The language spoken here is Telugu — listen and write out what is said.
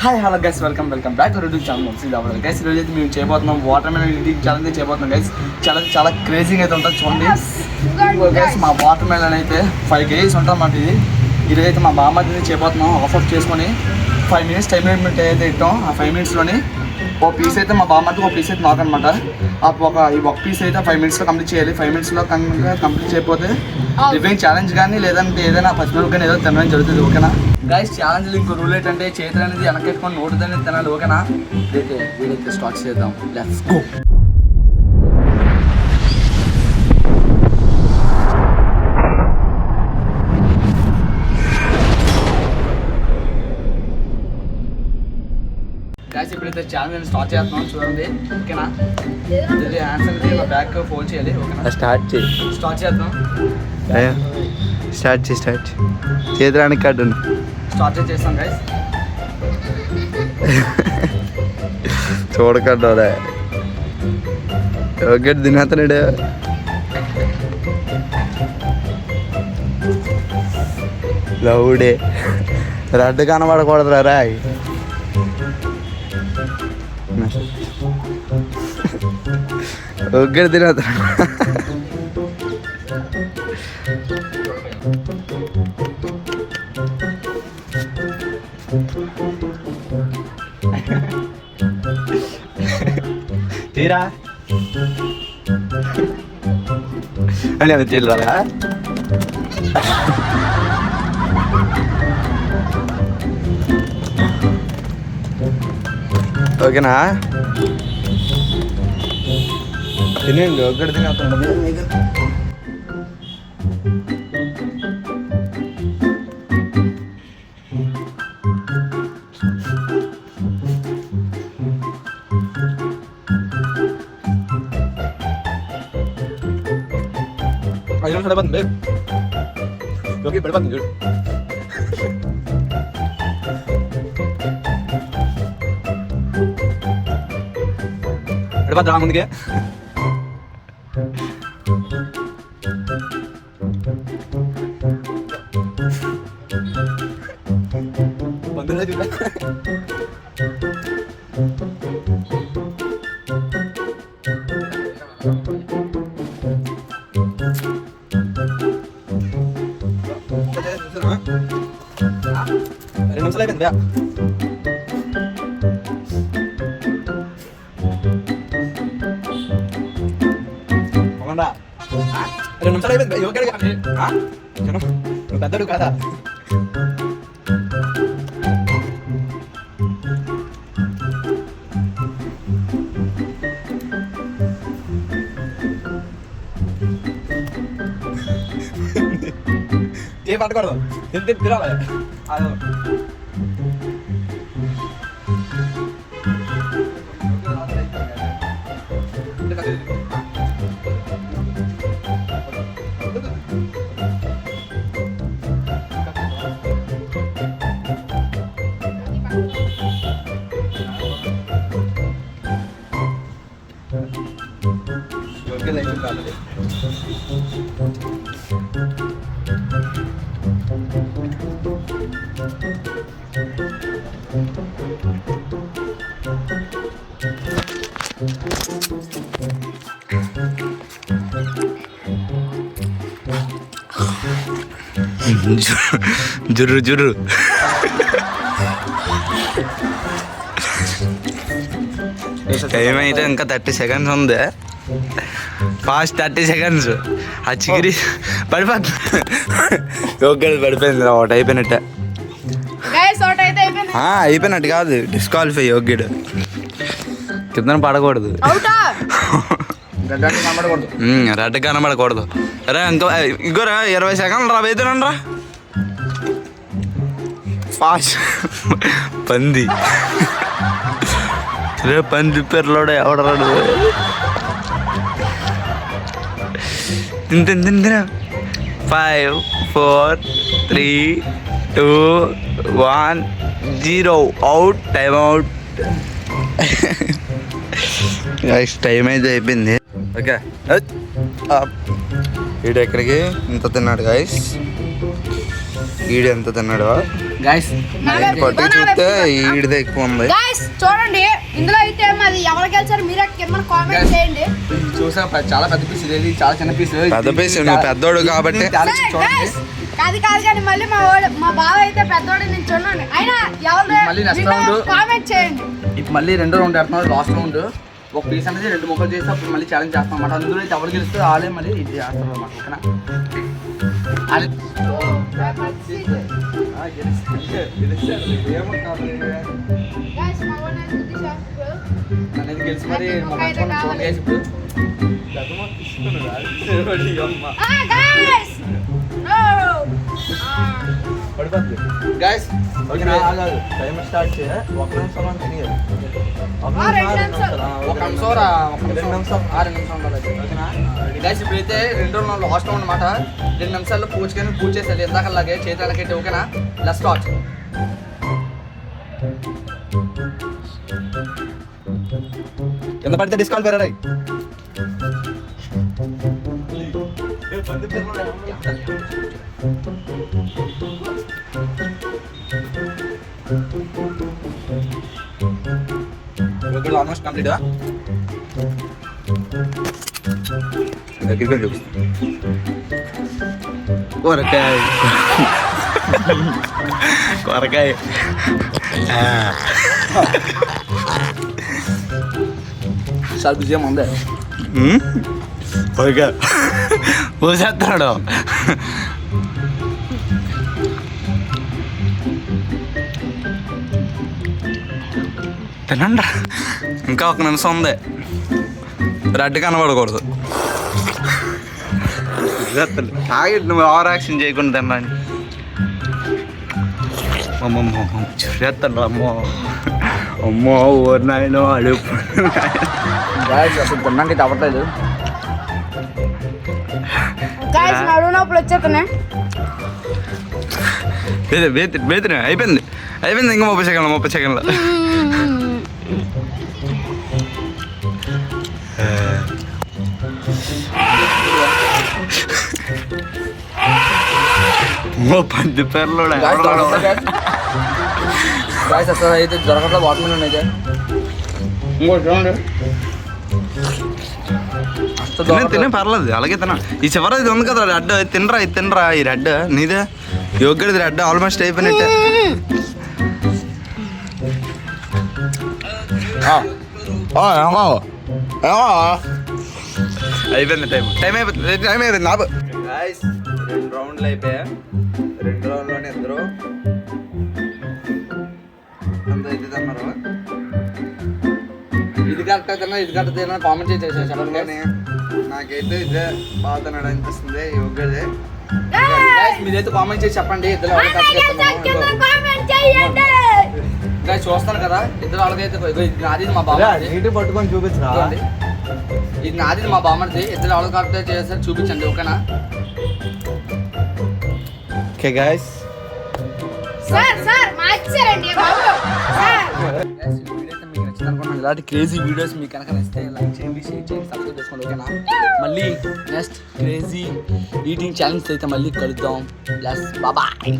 Hi hello guys welcome welcome back to YouTube channel Sriramulu guys ఈరోజు అయితే మేము చేయబోతున్నాం వాటర్ మెలన్ ఈటింగ్ ఛాలెంజ్ చేయబోతున్నాం గైస్ చాలా చాలా క్రేజింగ్ అయితే ఉంటుంది చూడండి. గైస్ మా వాటర్ మెలన్ అయితే ఫైవ్ కేజీస్ ఉంటుంది మాట ఇది. ఈరోజు అయితే మా బామ్మని చేయబోతున్నాం ఆఫ్ ఆఫ్ చేసుకొని ఫైవ్ మినిట్స్ టైం లిమిట్ అయితే ఇట్టాం ఆ ఫైవ్ మినిట్స్లోని ఒక పీస్ అయితే మా బామ్మకి ఒక పీస్ అయితే నాకు అనమాట ఆ ఒక ఈ ఒక పీస్ అయితే ఫైవ్ మినిట్స్లో కంప్లీట్ చేయాలి. ఫైవ్ మినిట్స్లో కంప్లీట్ చేయకపోతే లివింగ్ ఛాలెంజ్ కానీ లేదంటే ఏదైనా పచ్చిమిరపకాయ కానీ ఏదో తినడం జరుగుతుంది ఓకేనా? గైస్ ఛాలెంజ్ ఇంకో రూల్ ఏంటంటే చేతులు అనేది వెనకెట్టుకొని నోటు అనేది తినాలి ఓకేనా? ఇదైతే వీడైతే స్టార్ట్ చేద్దాం. లెట్స్ గో గాయస్ ఇప్పుడైతే ఛాలెంజ్ స్టార్ట్ చేస్తున్నాం చూడండి. ఓకేనా? ఇది హ్యాండ్స్ అనేది మా బ్యాక్ ఫోల్డ్ చేయాలి ఓకేనా? స్టార్ట్ చేయి. స్టార్ట్ చేద్దాం. స్టార్ట్ చేయి స్టార్ట్ చేయి. చేతురానికి కట్టు స్టార్ట్ చేస్తాం గైస్ చూడకడ్డా ఒకటి తినేతనాడు లవ్డే రెడ్ కనబడకూడదురా రాయ్. ఒక్కటి తినేత తీరా అని అది చెల్లరా ఓకేనా తినండి ఒక్కటి తినేస్తుండదు ఐదు నిమిషాలు పడుతుంది ఓకే పడిపోతుంది చూడు పడిపోద్ది రా ముందుకే బంధువులే చూడ రెండు నిమిషాలు అయిపోయింది పోకుండా. రెండు నిమిషాలు అయిపోయింది యువకుడు నువ్వు పెద్దడు కదా? ఏ పట్టకూడదు? తిని తిని తినాలి. అది. ఓకే లైఫ్ జుర్రు జుర్రు టైం అయితే ఇంకా థర్టీ సెకండ్స్ ఉంది. Fast thirty seconds. ఆ చిగిరి పడిపోతుంది ఒక్కడి పడిపోయింది రా ఒకటి అయిపోయినట్టే. గైస్ ఒకటి అయితే అయిపోయింది. ఆ, అయిపోయినట్టు కాదు డిస్క్వాలిఫై ఒక్కడు కింద పడకూడదు. రెడ్ కనబడకూడదు. రా ఇంకా ఇంకోరా ఇరవై సెకండ్లు రా వేద్దానండి రా. ఫాస్ట్. పంది. రే పంది పిర్లోడే ఎవడరాడు తిన్ తిన five four three two one zero out time out time అయితే అయిపోయింది. ఓకే. వీడు ఎక్కడికి ఇంత తిన్నాడు గాయస్ వీడు ఎంత తిన్నాడు. పట్టి చూస్తే నావే. ఈడిదే ఎక్కువ ఉంది Guys, చూడండి ఇందులో అయితే మరి ఎవరు గెలిచారు మీరే కింద కామెంట్ Guys. చేయండి చూసా చాలా పెద్ద పీస్ ఇది చాలా చిన్న పీస్ పెద్ద piece, నువ్వు పెద్దోడు కాబట్టి. కాదు కాదు కానీ మళ్ళీ మా వాడు మా బావ అయితే పెద్దోడు నేను చూడండి అయినా. ఎవరు కామెంట్ చేయండి ఇప్పుడు మళ్ళీ రెండో రౌండ్ ఆడుతున్నారు లాస్ట్ రౌండ్ ఒక పీస్ అనేది రెండు ముక్కలు చేసి అప్పుడు మళ్ళీ ఛాలెంజ్ చేస్తాం అన్నమాట అందులో అయితే ఎవరు గెలిస్తే వాళ్ళే మళ్ళీ ఇది చేస్తారు అన్నమాట ఓకేనా అది- ఆ, గెలిస్తే- గెలిస్తే ఏమంటారు? Guys, Ah! Ah. Guys. Time start చేయ ఒక నిమిషం అంటే నీరు. ఒక రెండు నిమిషం, నిమిషాలు. ఆ, ఒక నిమిషం రా ఒక రెండు నిమిషం నిమిషం. ఆ, రెండు నిమిషం ఉండాలి ఓకేనా? గైస్ ఇప్పుడైతే రెండు రౌండ్ లాస్ట్ అనమాట రెండు నిమిషాల్లో పూజకని పూజ చేసేది ఎందాకలాగే చేతాలకైతే ఓకేనా లెస్ స్టార్ట్ కింద పడితే discount పెరగాయి ఆల్మోస్ట్ కంప్లీట్ దగ్గరికి చూపిస్తా కూరకాయ కూరకాయ ఆ, చాలా బిజీ ఉంది ఉమ్, కూరకాయ పోసేస్తున్నాడు తినండి. ఇంకా ఒక నిమిషం ఉంది. రెడ్ కనబడకూడదు. ఆగి నువ్వు ఓవర్ యాక్షన్ చేయకుండా తిన్నాను అమ్మమ్మ చేస్తాను అమ్మో. అమ్మో ఊరు నాయన గైస్ అసలు తిన్నాక బేతిన అయిపోయింది. అయిపోయింది ఇంకా ముప్పై సెకండ్లు ముప్పై సెకండ్లు. ఓ పది పేర్లు గాయస్ అసలు అయితే దొరకట్లేదు వాటర్ మిలన్ అయితే ఇంకోటి చూడండి తినే. తినే పర్లేదు అలాగే తిన ఈ చివరి ఇది ఉంది కదా రెడ్ తినరా ఇది తినరా ఈ రెడ్ నీదే యోగ్యుడిది రెడ్ ఆల్మోస్ట్ అయిపోయినట్టే ఆ, ఆ, ఏమో? ఏమో? అయిపోయింది టైం టైం అయిపోయింది టైం అయిపోయింది గాయస్ రెండు రౌండ్లు అయిపోయా రెండు రౌండ్లోనే ఇద్దరు అంత అన్నారు ఇది కరెక్ట్ తిన్నా ఇది కరెక్ట్ తిన్నా కామెంట్ చేసేసి చెప్పండి అందులోనే నాకైతే ఇదే బాగుతున్నాడు అనిపిస్తుంది యోగ్యదే గైస్ మీరైతే కామెంట్ చేసి చెప్పండి ఇద్దరు గైస్ చూస్తారు కదా ఇద్దరు వాళ్ళకైతే ఇగో ఇది నాది ఇది మా బామ్మది. నీటి పట్టుకొని చూపించరా. ఇది నాది మా బామ్మది ఇద్దరు కరెక్ట్ చేస్తారు చూపించండి ఓకేనా? Okay guys. సార్ సార్ మార్చారండి బాబు. అనుకున్నాను ఇలాంటి క్రేజీ వీడియోస్ మీకు కనుక నచ్చితే లైక్ చేయండి షేర్ చేయండి సబ్స్క్రైబ్ చేసుకోండి ఓకేనా? మళ్ళీ నెక్స్ట్ క్రేజీ ఈటింగ్ ఛాలెంజ్ అయితే మళ్ళీ కలుద్దాం. ప్లస్ బాబాయ్